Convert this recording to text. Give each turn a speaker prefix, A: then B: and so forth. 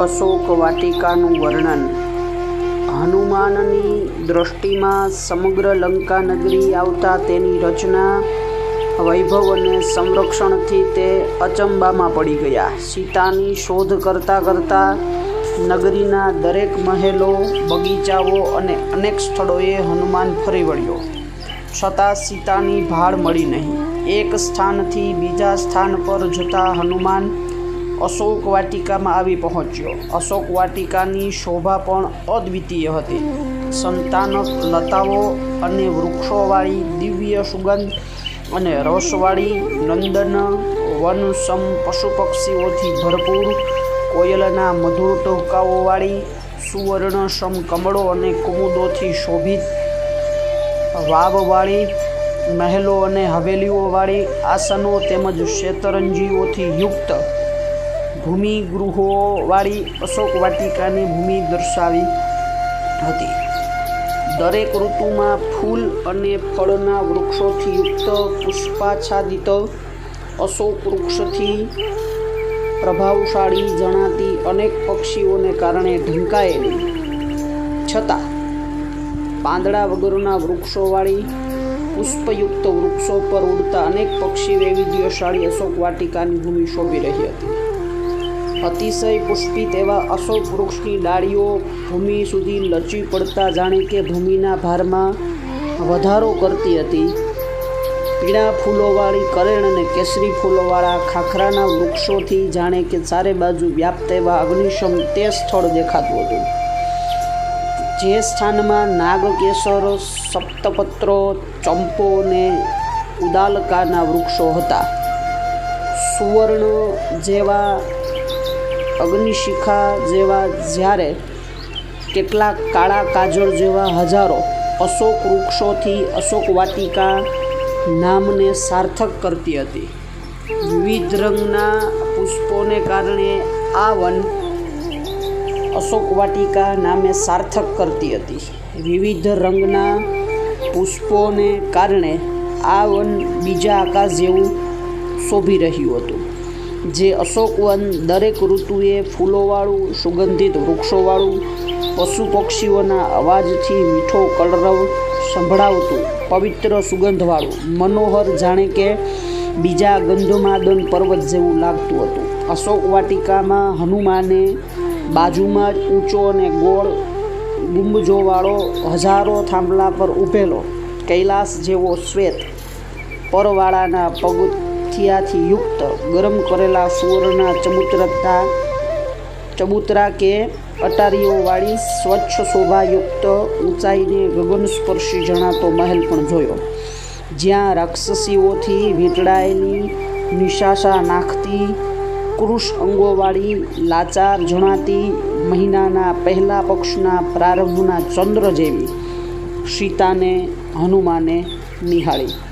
A: અશોક વાટિકાનું વર્ણન. હનુમાનની દૃષ્ટિમાં સમગ્ર લંકા નગરી આવતા તેની રચના, વૈભવ અને સંરક્ષણથી તે અચંબામાં પડી ગયા. સીતાની શોધ કરતાં કરતાં નગરીના દરેક મહેલો, બગીચાઓ અને અનેક સ્થળોએ હનુમાન ફરી વળ્યો. છતાં સીતાની ભાળ મળી નહીં. એક સ્થાનથી બીજા સ્થાન પર જતા હનુમાન અશોક વાટિકામાં આવી પહોંચ્યો. અશોક વાટિકાની શોભા પણ અદ્વિતીય હતી. સંતાનક લતાઓ અને વૃક્ષોવાળી દિવ્ય સુગંધ અને રસવાળી નંદન વન સમ પશુ પક્ષીઓથી ભરપૂર કોયલના મધુર ટહુકાઓવાળી સુવર્ણ સમ કમળો અને કુમુદોથી શોભિત વાવવાળી મહેલો અને હવેલીઓવાળી આસનો તેમજ શેતરંજીઓથી યુક્ત ભૂમિ ગૃહોવાળી અશોક વાટિકાની ભૂમિ દર્શાવી હતી. દરેક ઋતુમાં ફૂલ અને ફળના વૃક્ષોથી યુક્ત પુષ્પાચ્છાદિત અશોક વૃક્ષથી પ્રભાવશાળી જણાતી અનેક પક્ષીઓને કારણે ઢંકાયેલી. છતાં, પાંદડા વગરના વૃક્ષોવાળી પુષ્પયુક્ત વૃક્ષો પર ઉડતા અનેક પક્ષી વૈવિધ્યશાળી અશોક વાટિકાની ભૂમિ શોભી રહી હતી. અતિશય પુષ્પિત એવા અશોક વૃક્ષની ડાળીઓ ભૂમિ સુધી લચી પડતા જાણે કે ભૂમિના ભારમાં વધારો કરતી હતી. પીળા ફૂલોવાળી કરેણ અને કેસરી ફૂલોવાળા ખાખરાના વૃક્ષોથી જાણે કે ચારે બાજુ વ્યાપ્ત એવા અગ્નિશમ તે સ્થળ દેખાતું હતું. જે સ્થાનમાં નાગકેસર, સપ્તપત્રો, ચંપો અને ઉદાલકાના વૃક્ષો હતા. સુવર્ણ જેવા અગ્નિશિખા જેવા જ્યારે કેટલાક કાળા કાજળ જેવા હજારો અશોક વૃક્ષોથી અશોક વાટિકા નામને સાર્થક કરતી હતી. વિવિધ રંગના પુષ્પોને કારણે આ વન અશોક વાટિકા નામે સાર્થક કરતી હતી. વિવિધ રંગના પુષ્પોને કારણે આ વન બીજા આકાશ જેવું શોભી રહ્યું હતું. જે અશોકવન દરેક ઋતુએ ફૂલોવાળું, સુગંધિત વૃક્ષોવાળું, પશુ પક્ષીઓના અવાજથી મીઠો કલરવ સંભળાવતું, પવિત્ર સુગંધવાળું, મનોહર જાણે કે બીજા ગંધમાદન પર્વત જેવું લાગતું હતું. અશોક વાટિકામાં હનુમાને બાજુમાં જ ઊંચો અને ગોળ ગુંબજોવાળો હજારો થાંભલા પર ઊભેલો, કૈલાસ જેવો શ્વેત પરવાળાના પગથિયાથી યુક્ત ગરમ કરેલા સુવર્ણના ચમુતરતા ચબૂતરા કે અટારીઓવાળી સ્વચ્છ શોભાયુક્ત ઊંચાઈને ગગનસ્પર્શી જણાતો મહેલ પણ જોયો. જ્યાં રાક્ષસીઓથી વીંટળાયેલી નિશાસા નાખતી કૃષ અંગોવાળી લાચાર જણાતી મહિનાના પહેલા પક્ષના પ્રારંભના ચંદ્ર જેવી સીતાને હનુમાને નિહાળી.